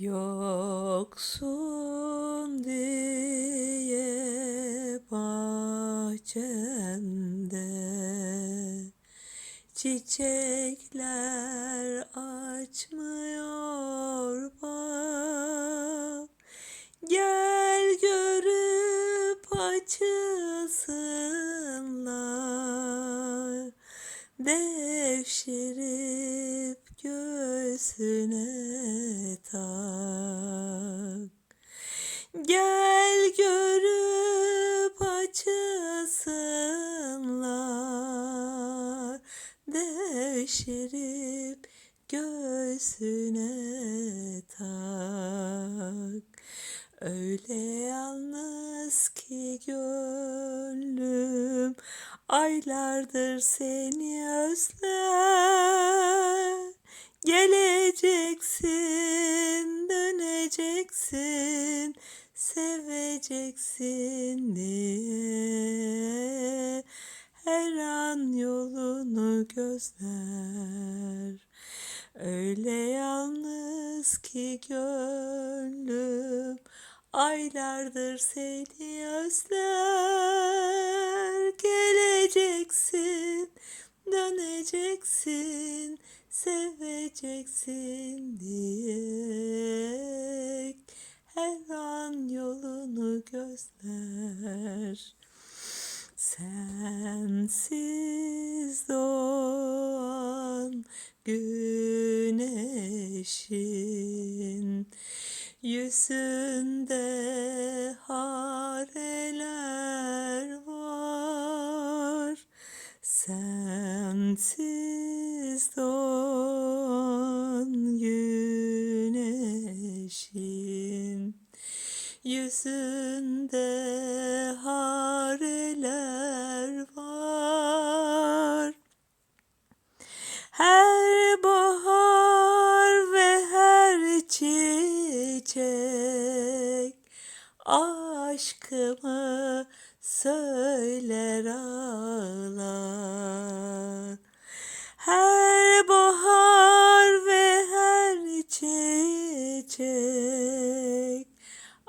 Yoksun diye bahçemde Çiçekler açmıyor bak. Gel görüp açılsınlar Devşirip göğsüne tak Gel görüp açılsınlar Devşirip göğsüne tak. Öyle yalnız ki gönlüm Aylardır seni özler Geleceksin, döneceksin Seveceksin diye. Her an yolunu gözler. Öyle yalnız ki gönlüm Aylardır seni özler. Geleceksin, döneceksin Seveceksin diye Her an yolunu gözler. Sensiz doğan güneşin Yüzünde hareler var. Sensiz doğan Yüzünde hareler var. Her bahar ve her çiçek Aşkımı söyler ağlar. Her bahar ve her çiçek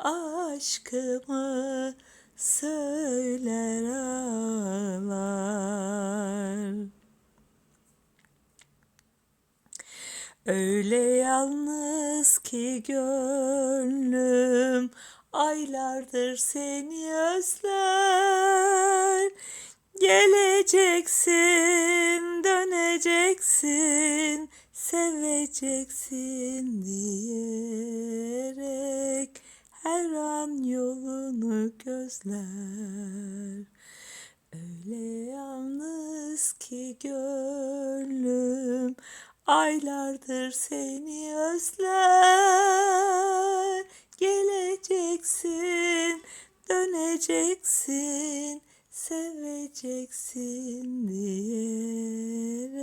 Aşkımı söyler ağlar. Öyle yalnız ki gönlüm Aylardır seni özler. Geleceksin, döneceksin Seveceksin diyerek Her an yolunu gözler. Öyle yalnız ki gönlüm Aylardır seni özler. Geleceksin, döneceksin Seveceksin diyerek